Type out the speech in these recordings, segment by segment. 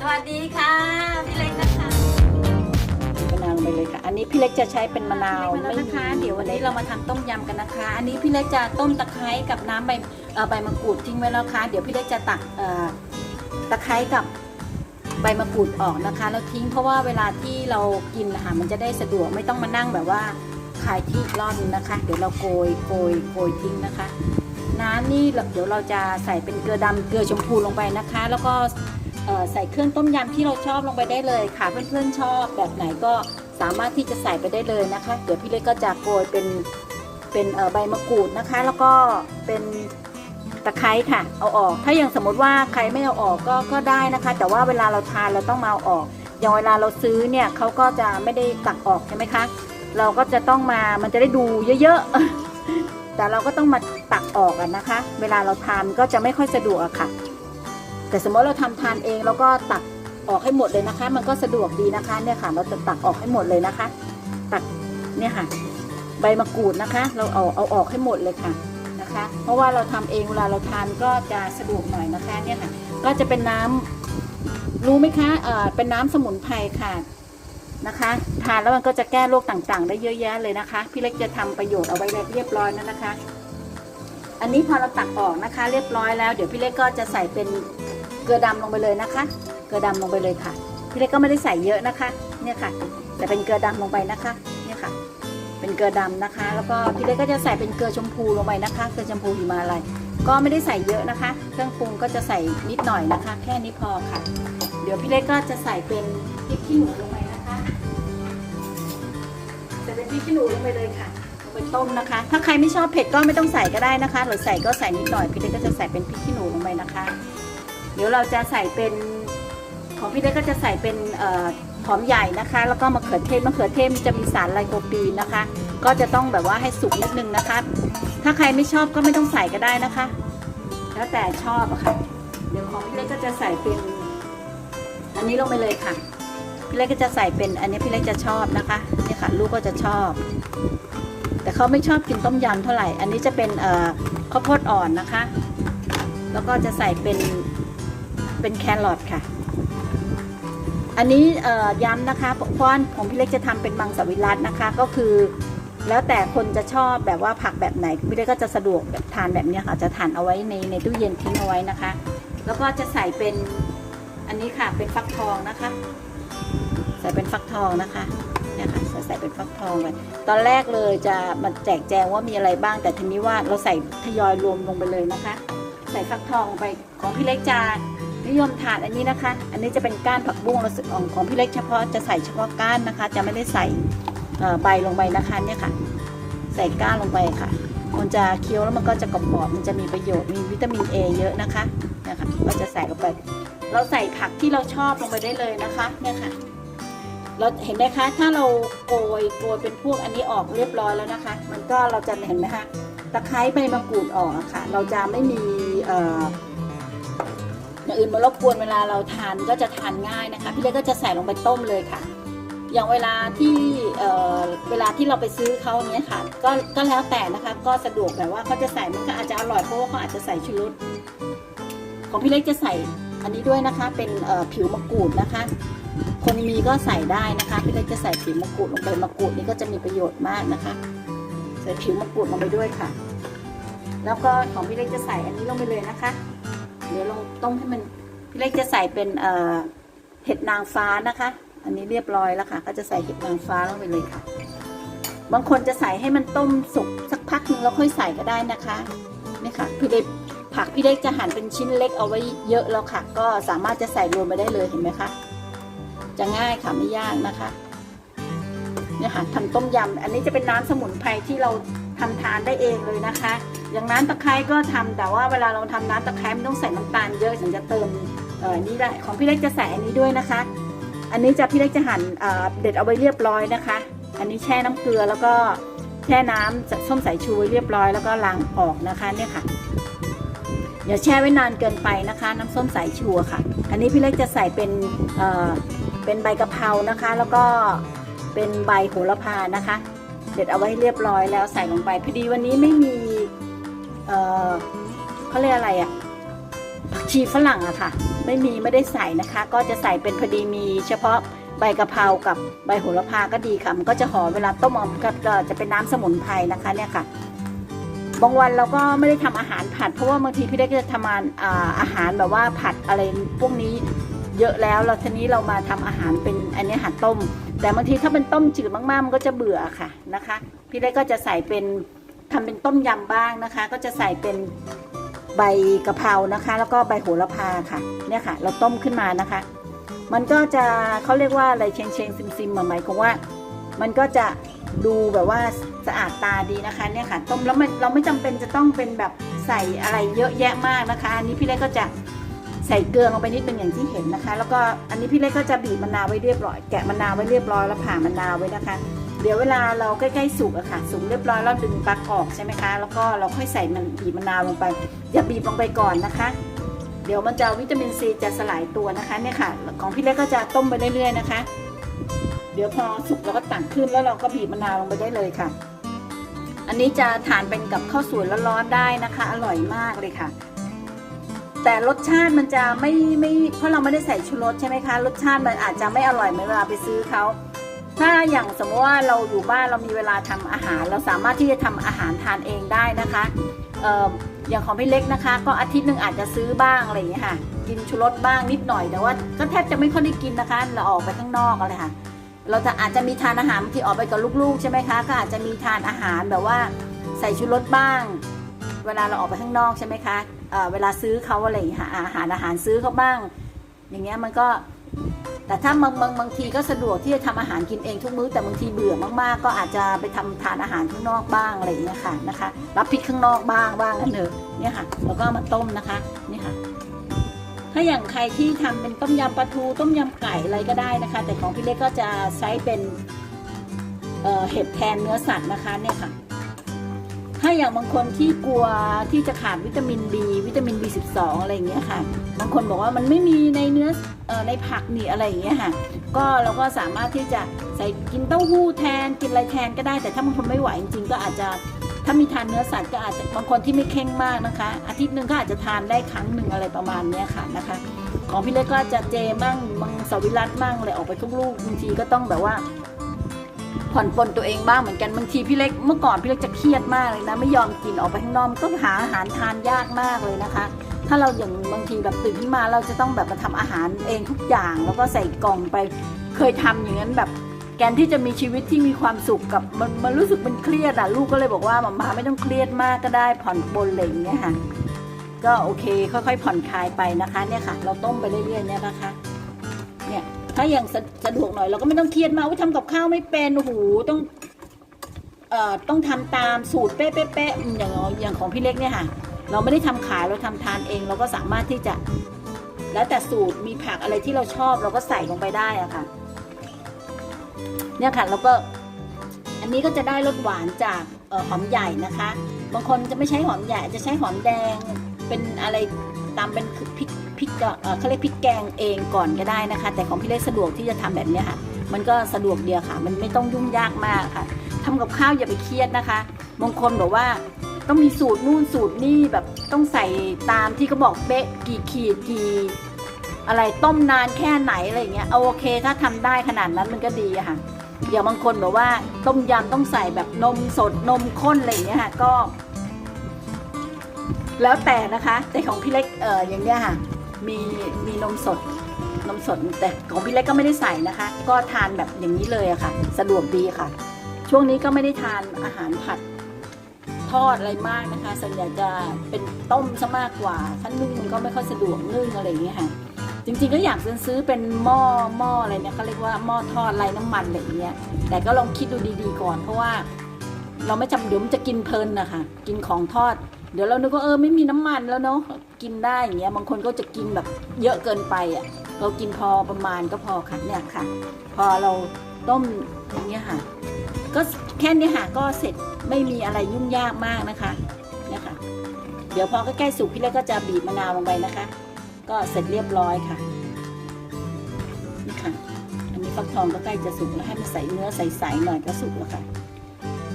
สวัสดีค่ะ พี่เล็กนะคะมะนาวลงไปเลยค่ะ อันนี้พี่เล็กจะใช้เป็นมะนาวพี่เล็กมาแล้วนะคะ เดี๋ยววันนี้เรามาทำต้มยำกันนะคะ อันนี้พี่เล็กจะต้มตะไคร้กับน้ำใบเอ่อใบมะกรูดทิ้งไว้แล้วค่ะ เดี๋ยวพี่เล็กจะตักเอ่อตะไคร้กับใบมะกรูดออกนะคะแล้วทิ้งเพราะว่าเวลาที่เรากินนะคะมันจะได้สะดวกไม่ต้องมานั่งแบบว่าคายที่อีกรอบนึงนะคะ เดี๋ยวเราโกยโกยโกยทิ้งนะคะ น้ำนี่เดี๋ยวเราจะใส่เป็นเกลือดำเกลือชมพูลงไปนะคะ แล้วก็เอ่อ ใส่เครื่องต้มยำที่เราชอบลงไปได้เลยค่ะ เพื่อนๆชอบแบบไหนก็สามารถที่จะใส่ไปได้เลยนะคะ เดี๋ยวพี่เล็กก็จะโกยเป็นเป็นใบมะกรูดนะคะ แล้วก็เป็นตะไคร้ค่ะ เอาออก ถ้าอย่างสมมติว่าใครไม่เอาออกก็ก็ได้นะคะ แต่ว่าเวลาเราทานเราต้องมาเอาออก อย่างเวลาเราซื้อเนี่ยเขาก็จะไม่ได้ตักออกใช่ไหมคะ เราก็จะต้องมา มันจะได้ดูเยอะๆ แต่เราก็ต้องมาตักออกอะนะคะ เวลาเราทานก็จะไม่ค่อยสะดวกอะค่ะ แต่สมมติเราทำทานเองเราก็ตักออกให้หมดเลยนะคะ มันก็สะดวกดีนะคะเนี่ยค่ะ เราจะตักออกให้หมดเลยนะคะ ตักเนี่ยค่ะ ใบมะกรูดนะคะ เราเอาเอาออกให้หมดเลยค่ะนะคะ เพราะว่าเราทำเองเวลาเราทานก็จะสะดวกหน่อยนะคะเนี่ยค่ะ ก็จะเป็นน้ำรู้ไหมคะเอ่อเป็นน้ำสมุนไพรค่ะนะคะทานแล้วมันก็จะแก้โรคต่างๆ ได้เยอะแยะเลยนะคะ พี่เล็กจะทำประโยชน์เอาไว้เรียบร้อยแล้วนะคะ อันนี้พอเราตักออกนะคะ เรียบร้อยแล้ว เดี๋ยวพี่เล็กก็จะใส่เป็น เกลือดำลงไปเลยนะคะ เกลือดำลงไปเลยค่ะ พี่เล็กก็ไม่ได้ใส่เยอะนะคะ เนี่ยค่ะ แต่เป็นเกลือดำลงไปนะคะ เนี่ยค่ะ เป็นเกลือดำนะคะ แล้วก็พี่เล็กก็จะใส่เป็นเกลือชมพูลงไปนะคะ เกลือชมพูหิมาลัยก็ไม่ได้ใส่เยอะนะคะ เครื่องปรุงก็จะใส่นิดหน่อยนะคะ แค่นี้พอค่ะ เดี๋ยวพี่เล็กก็จะใส่เป็นพริกขี้หนูลงไปนะคะใส่เป็นพริกขี้หนูลงไปเลยค่ะลงไปต้มนะคะ ถ้าใครไม่ชอบเผ็ดก็ไม่ต้องใส่ก็ได้นะคะ หรือใส่ก็ใส่นิดหน่อย พี่เล็กก็จะใส่เป็นพริกขี้หนูลงไปนะคะ เดี๋ยวเราจะใส่เป็นของพี่เล็กก็จะใส่เป็นหอมใหญ่นะคะ แล้วก็มะเขือเทศมะเขือเทศมันจะมีสารไลโคปีนนะคะ ก็จะต้องแบบว่าให้สุกนิดนึงนะคะ ถ้าใครไม่ชอบก็ไม่ต้องใส่ก็ได้นะคะ แล้วแต่ชอบอะค่ะ เดี๋ยวของพี่เล็กก็จะใส่เป็นอันนี้ลงไปเลยค่ะพี่เล็กก็จะใส่เป็นอันนี้พี่เล็กจะชอบนะคะนี่ค่ะลูกก็จะชอบ แต่เขาไม่ชอบกินต้มยำเท่าไหร่ อันนี้จะเป็นข้าวโพดอ่อนนะคะ แล้วก็จะใส่เป็น เป็นแครอทค่ะ อันนี้ย้ำนะคะพราะว่าของพี่เล็กจะทำเป็นมังสวิรัตนะคะ ก็คือ แล้วแต่คนจะชอบแบบว่าผักแบบไหนพี่เล็กก็จะสะดวกแบบทานแบบนี้ค่ะจะทานเอาไว้ในในตู้เย็นทิ้งเอาไว้นะคะ แล้วก็จะใส่เป็นอันนี้ค่ะเป็นฟักทองนะคะ ใส่เป็นฟักทองนะคะเนี่ยค่ะใส่ใส่เป็นฟักทองไปตอนแรกเลยจะมาแจกแจงว่ามีอะไรบ้าง แต่ทีนี้ว่าเราใส่ทยอยรวมลงไปเลยนะคะ ใส่ฟักทองไปของพี่เล็กจะ นิยมทานอันนี้นะคะ อันนี้จะเป็นก้านผักบุ้งเราของของพี่เล็กเฉพาะจะใส่เฉพาะก้านนะคะ จะไม่ได้ใส่ใบลงไปนะคะเนี่ยค่ะ ใส่ก้านลงไปค่ะ มันจะเคี้ยวแล้วมันก็จะกรอบๆมันจะมีประโยชน์มีวิตามิน A เยอะนะคะเนี่ยค่ะก็จะใส่ลงไป เราใส่ผักที่เราชอบลงไปได้เลยนะคะเนี่ยค่ะเราเห็นไหมคะ ถ้าเราโกยโกยเป็นพวกอันนี้ออกเรียบร้อยแล้วนะคะ มันก็เราจะเห็นไหมคะตะไคร้ใบมะกรูดออกอะค่ะ เราจะไม่มีเอย่างอื่นมารบกวนเวลาเราทานก็จะทานง่ายนะคะ พี่เล็กก็จะใส่ลงไปต้มเลยค่ะ อย่างเวลาที่เเวลาที่เราไปซื้อเขาเนี้ยค่ะก็ก็แล้วแต่นะคะ ก็สะดวกแบบว่าเขาจะใส่มันก็อาจจะอร่อยเพราะว่าเขาอาจจะใส่ชูรสของพี่เล็กจะใส่อันนี้ด้วยนะคะ เป็นผิวมะกรูดนะคะ คนมีก็ใส่ได้นะคะพี่เล็กจะใส่ผิวมะกรูดลงไปมะกรูดนี่ก็จะมีประโยชน์มากนะคะ ใส่ผิวมะกรูดลงไปด้วยค่ะ แล้วก็ของพี่เล็กจะใส่อันนี้ลงไปเลยนะคะ เดี๋ยวลองต้มให้มันพี่เล็กจะใส่เป็นเอ่อเห็ดนางฟ้านะคะ อันนี้เรียบร้อยแล้วค่ะ ก็จะใส่เห็ดนางฟ้าลงไปเลยค่ะ บางคนจะใส่ให้มันต้มสุกสักพักหนึ่งแล้วค่อยใส่ก็ได้นะคะนี่ค่ะพี่เล็กผักพี่เล็กจะหั่นเป็นชิ้นเล็กเอาไว้เยอะแล้วค่ะ ก็สามารถจะใส่รวมไปได้เลยเห็นไหมคะจะง่ายค่ะไม่ยากนะคะเนี่ยค่ะทำต้มยำอันนี้จะเป็นน้ำสมุนไพรที่เราทำทานได้เองเลยนะคะ อย่างน้ำตะไคร้ก็ทำแต่ว่าเวลาเราทำน้ำตะไคร้ไม่ต้องใส่น้ำตาลเยอะถึงจะเติมเอ่อนี่ได้ของพี่เล็กจะใส่อันนี้ด้วยนะคะ อันนี้จะพี่เล็กจะหั่นเอ่อเด็ดเอาไว้เรียบร้อยนะคะ อันนี้แช่น้ำเกลือแล้วก็แช่น้ำส้มสายชูไว้เรียบร้อยแล้วก็ล้างออกนะคะเนี่ยค่ะอย่าแช่ไว้นานเกินไปนะคะ น้ำส้มสายชูค่ะ อันนี้พี่เล็กจะใส่เป็นเอ่อเป็นใบกะเพรานะคะ แล้วก็เป็นใบโหระพานะคะ เด็ดเอาไว้เรียบร้อยแล้วใส่ลงไปพอดีวันนี้ไม่มี เออเขาเรียกอะไรอะผักชีฝรั่งอะค่ะ ไม่มีไม่ได้ใส่นะคะ ก็จะใส่เป็นพอดีมีเฉพาะใบกะเพรากับใบโหระพาก็ดีค่ะ มันก็จะหอมเวลาต้มออกก็จะเป็นน้ำสมุนไพรนะคะเนี่ยค่ะ บางวันเราก็ไม่ได้ทำอาหารผัด เพราะว่าบางทีพี่เล็กก็จะทำอาอาหารแบบว่าผัดอะไรพวกนี้เยอะแล้วเราทีนี้เรามาทำอาหารเป็นอันนี้หัดต้ม แต่บางทีถ้าเป็นต้มจืดมากๆ มันก็จะเบื่อค่ะนะคะ พี่เล็กก็จะใส่เป็น ทำเป็นต้มยำบ้างนะคะ ก็จะใส่เป็นใบกะเพรานะคะ แล้วก็ใบโหระพาค่ะ เนี่ยค่ะ เราต้มขึ้นมานะคะ มันก็จะเขาเรียกว่าอะไรเชงเชงซิมซิมหมายความว่า มันก็จะดูแบบว่าสะอาดตาดีนะคะเนี่ยค่ะ ต้มแล้วมันเราไม่จำเป็นจะต้องเป็นแบบใส่อะไรเยอะแยะมากนะคะ อันนี้พี่เล็กก็จะใส่เกลือลงไปนิดนึงอย่างที่เห็นนะคะ แล้วก็อันนี้พี่เล็กก็จะบีบมะนาวไว้เรียบร้อย แกะมะนาวไว้เรียบร้อยแล้วผ่ามะนาวไว้นะคะ ดี๋ยวเวลาเราใกล้ๆสุกอะค่ะ สุกเรียบร้อยแล้วดึงปลั๊กออกใช่ไหมคะ แล้วก็เราค่อยใส่มันบีบมะนาวลงไป อย่าบีบลงไปก่อนนะคะ เดี๋ยวมันจะวิตามินซีจะสลายตัวนะคะเนี่ยค่ะ ของพี่เล็กก็จะต้มไปเรื่อยๆนะคะ เดี๋ยวพอสุกเราก็ตักขึ้นแล้วเราก็บีบมะนาวลงไปได้เลยค่ะ อันนี้จะทานเป็นกับข้าวสวยร้อนๆได้นะคะ อร่อยมากเลยค่ะแต่รสชาติมันจะไม่ไม่เพราะเราไม่ได้ใส่ชูรสใช่ไหมคะ รสชาติมันอาจจะไม่อร่อยเหมือนเวลาไปซื้อเขา ถ้าอย่างสมมติว่าเราอยู่บ้านเรามีเวลาทำอาหาร เราสามารถที่จะทำอาหารทานเองได้นะคะเออย่างของพี่เล็กนะคะ ก็อาทิตย์หนึ่งอาจจะซื้อบ้างอะไรอย่างเงี้ยค่ะ กินชูรสบ้างนิดหน่อยแต่ว่าก็แทบจะไม่ค่อยได้กินนะคะ เราออกไปข้างนอกอะไรค่ะ เราจะอาจจะมีทานอาหารบางที่ออกไปกับลูกๆใช่ไหมคะก็อาจจะมีทานอาหารแบบว่าใส่ชูรสบ้าง เวลาเราออกไปข้างนอกใช่ไหมคะเเวลาซื้อเขาอะไรอย่างเงี้ยค่ะอาหารอาหารซื้อเขาบ้าง อย่างเงี้ยมันก็ แต่ถ้าบางบางบางทีก็สะดวกที่จะทำอาหารกินเองทุกมื้อแต่บางทีเบื่อมากๆ ก็อาจจะไปทำทานอาหารข้างนอกบ้างอะไรอย่างเงี้ยค่ะนะคะ รับพริกข้างนอกบ้างบ้างกันเถอะเนี่ยค่ะแล้วก็มาต้มนะคะนี่ค่ะ ถ้าอย่างใครที่ทำเป็นต้มยำปลาทูต้มยำไก่อะไรก็ได้นะคะ แต่ของพี่เล็กก็จะใช้เป็นเเห็ดแทนเนื้อสัตว์นะคะเนี่ยค่ะ ถ้าอย่างบางคนที่กลัวที่จะขาดวิตามิน B วิตามิน B12 อะไรอย่างเงี้ยค่ะ บางคนบอกว่ามันไม่มีในเนื้ออในผักนี่อะไรอย่างเงี้ยค่ะ ก็เราก็สามารถที่จะใส่กินเต้าหู้แทนกินอะไรแทนก็ได้ แต่ถ้าบางคนไม่ไหวจริงๆก็อาจจะถ้ามีทานเนื้อสัตว์ก็อาจจะบางคนที่ไม่เข่งมากนะคะ อาทิตย์หนึ่งก็อาจจะทานได้ครั้งหนึ่งอะไรประมาณเนี้ยค่ะนะคะ ของพี่เล็กก็จะเจมั่งมังสวิรัตมั่งอะไรออกไปทุกลูกบางทีก็ต้องแบบว่า ผ่อนปลนตัวเองบ้างเหมือนกันบางทีพี่เล็กเมื่อก่อนพี่เล็กจะเครียดมากเลยนะ ไม่ยอมกินออกไปข้างนอกก็หาอาหารทานยากมากเลยนะคะ ถ้าเราอย่างบางทีแบบตื่นขึ้นมาเราจะต้องแบบมาทำอาหารเองทุกอย่าง แล้วก็ใส่กล่องไปเคยทำอย่างนั้นแบบแกนที่จะมีชีวิตที่มีความสุขกับมันมันรู้สึกมันเครียดอะลูกก็เลยบอกว่าหมามาไม่ต้องเครียดมากก็ได้ผ่อนปลนอะไรอย่างเงี้ยค่ะก็โอเคค่อยๆผ่อนคลายไปนะคะเนี่ยค่ะ เราต้มไปเรื่อยๆเนี่ยนะคะเนี่ย ถ้าอย่างสะสะดวกหน่อยเราก็ไม่ต้องเครียดมากว่าทำกับข้าวไม่เป็นโอ้โหต้องเอ่อต้องทำตามสูตรเป๊ะๆๆอย่างอย่างของพี่เล็กเนี่ยค่ะ เราไม่ได้ทำขายเราทำทานเอง เราก็สามารถที่จะ แล้วแต่สูตรมีผักอะไรที่เราชอบเราก็ใส่ลงไปได้อะค่ะ เนี่ยค่ะแล้วก็ อันนี้ก็จะได้รสหวานจากเอ่อหอมใหญ่นะคะ บางคนจะไม่ใช้หอมใหญ่จะใช้หอมแดงเป็นอะไรตามเป็นพริก เอ่อเขาเรียกพริกแกงเองก่อนก็ได้นะคะ แต่ของพี่เล็กสะดวกที่จะทำแบบนี้ค่ะ มันก็สะดวกเดียวค่ะ มันไม่ต้องยุ่งยากมากค่ะทำกับข้าวอย่าไปเครียดนะคะบางคนบอกว่าต้องมีสูตรนู่นสูตรนี่แบบต้องใส่ตามที่เขาบอกเป๊ะกี่ขีดกี่อะไรต้มนานแค่ไหนอะไรเงี้ยเอาโอเคถ้าทำได้ขนาดนั้นมันก็ดีค่ะอย่างบางคนแบบว่าต้มยำต้องใส่แบบนมสดนมข้นอะไรเงี้ยค่ะก็ แล้วแต่นะคะแต่ของพี่เล็กเอออย่างเนี้ยค่ะ มีมีนมสดนมสดแต่ของพี่เล็กก็ไม่ได้ใส่นะคะ ก็ทานแบบอย่างนี้เลยอะค่ะ สะดวกดีค่ะ ช่วงนี้ก็ไม่ได้ทานอาหารผัดทอดอะไรมากนะคะ ส่วนใหญ่จะเป็นต้มซะมากกว่าถ้านึ่งมันก็ไม่ค่อยสะดวกนึ่งอะไรอย่างเงี้ยค่ะ จริงๆก็อยากซื้อเป็นหม้อหม้ออะไรเนี่ยเขาเรียกว่าหม้อทอดไร้น้ำมันอะไรอย่างเงี้ย แต่ก็ลองคิดดูดีๆก่อน เพราะว่า เราไม่จำเดี๋ยวมันจะกินเพลินนะคะกินของทอด เดี๋ยวเรานึกว่าเออไม่มีน้ำมันแล้วเนาะกินได้อย่างเงี้ยบางคนก็จะกินแบบเยอะเกินไปอะเรากินพอประมาณก็พอค่ะเนี่ยค่ะ พอเราต้มอย่างเงี้ยค่ะ ก็แค่นี้ค่ะก็เสร็จไม่มีอะไรยุ่งยากมากนะคะเนี่ยค่ะ เดี๋ยวพอใกล้ๆสุกพี่เล็กก็จะบีบมะนาวลงไปนะคะ ก็เสร็จเรียบร้อยค่ะนี่ค่ะอันนี้ฟักทองก็ใกล้จะสุกแล้วให้มันใส่เนื้อใสๆหน่อยก็สุกแล้วค่ะ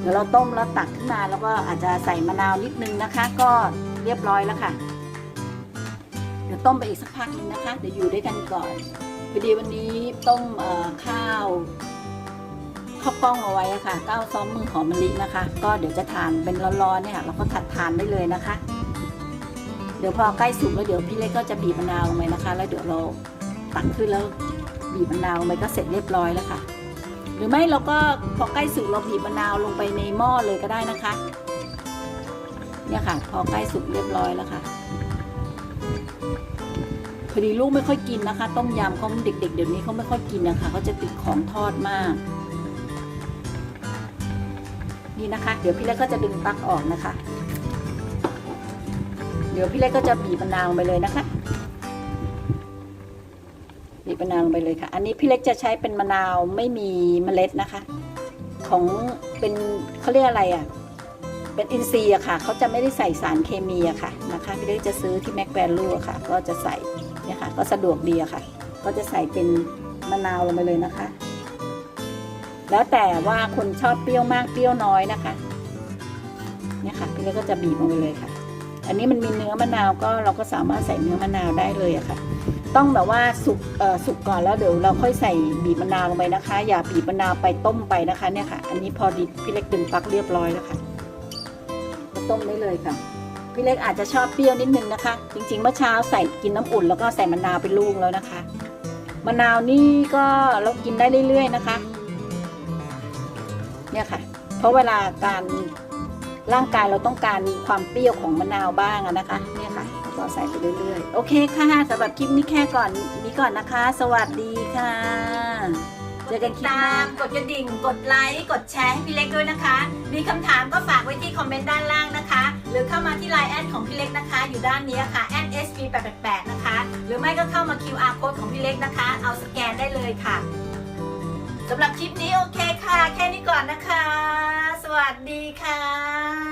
เดี๋ยวเราต้มแล้วตักขึ้นมาแล้วก็อาจจะใส่มะนาวนิดนึงนะคะ ก็เรียบร้อยแล้วค่ะ เดี๋ยวต้มไปอีกสักพักนึงนะคะ เดี๋ยวอยู่ด้วยกันก่อนพอดีวันนี้ต้มข้าวข้าวกล้องเอาไว้ะค่ะก้าวซ้อมมือหอมมะลินะคะ ก็เดี๋ยวจะทานเป็นร้อนๆเนี่ยค่ะเราก็ถัดทานได้เลยนะคะ เดี๋ยวพอใกล้สุกแล้วเดี๋ยวพี่เล็กก็จะบีบมะนาวลงไปนะคะ แล้วเดี๋ยวเราตักขึ้นแล้วบีบมะนาวลงไปก็เสร็จเรียบร้อยแล้วค่ะ หรือไม่เราก็พอใกล้สุกเราบีบมะนาวลงไปในหม้อเลยก็ได้นะคะ เนี่ยค่ะ พอใกล้สุกเรียบร้อยแล้วค่ะพอดีลูกไม่ค่อยกินนะคะ ต้มยำเขาเด็ก ๆ เดี๋ยวนี้เขาไม่ค่อยกินนะคะเขาจะติดของทอดมาก นี่นะคะ เดี๋ยวพี่เล็กก็จะดึงปลั๊กออกนะคะ เดี๋ยวพี่เล็กก็จะบีบมะนาวไปเลยนะคะ บีบมะนาวลงไปเลยค่ะ อันนี้พี่เล็กจะใช้เป็นมะนาวไม่มีเมล็ดนะคะ ของเป็นเขาเรียกอะไรอะ เป็นอินทรีย์อะค่ะ เขาจะไม่ได้ใส่สารเคมีอะค่ะนะคะ พี่เล็กจะซื้อที่แม็กแวลูอะค่ะ ก็จะใส่เนี่ยค่ะ ก็สะดวกดีอะค่ะ ก็จะใส่เป็นมะนาวลงไปเลยนะคะ แล้วแต่ว่าคนชอบเปรี้ยวมากเปรี้ยวน้อยนะคะเนี่ยค่ะพี่เล็กก็จะบีบลงไปเลยค่ะ อันนี้มันมีเนื้อมะนาวก็เราก็สามารถใส่เนื้อมะนาวได้เลยอะค่ะ ต้องแบบว่าสุกเอ่อสุกก่อนแล้วเดี๋ยวเราค่อยใส่บีบมะนาวลงไปนะคะ อย่าบีบมะนาวไปต้มไปนะคะเนี่ยค่ะ อันนี้พอดีพี่เล็กดึงปักเรียบร้อยแล้วค่ะก็ต้มได้เลยค่ะพี่เล็กอาจจะชอบเปรี้ยวนิดนึงนะคะ จริงๆเมื่อเช้าใส่กินน้ำอุ่นแล้วก็ใส่มะนาวไปลูกแล้วนะคะมะนาวนี่ก็เรากินได้เรื่อย ๆนะคะ เนี่ยค่ะ เพราะเวลาการร่างกายเราต้องการความเปรี้ยวของมะนาวบ้างนะคะเนี่ยค่ะ ก็ใส่ไปเรื่อยๆ โอเคค่ะสำหรับคลิปนี้แค่ก่อนนี้ก่อนนะคะ สวัสดีค่ะ เจอกันคลิปหตาน้า มกดกระดิ่ง กดไลค์ กดแชร์ให้พี่เล็กด้วยนะคะ มีคำถามก็ฝากไว้ที่คอมเมนต์ด้านล่างนะคะ หรือเข้ามาที่ไลน์แอดของพี่เล็กนะคะ อยู่ด้านนี้ค่ะ @sp888 นะคะ หรือไม่ก็เข้ามา QR code ของพี่เล็กนะคะ เอาสแกนได้เลยค่ะสำหรับคลิปนี้โอเคค่ะ แค่นี้ก่อนนะคะ สวัสดีค่ะ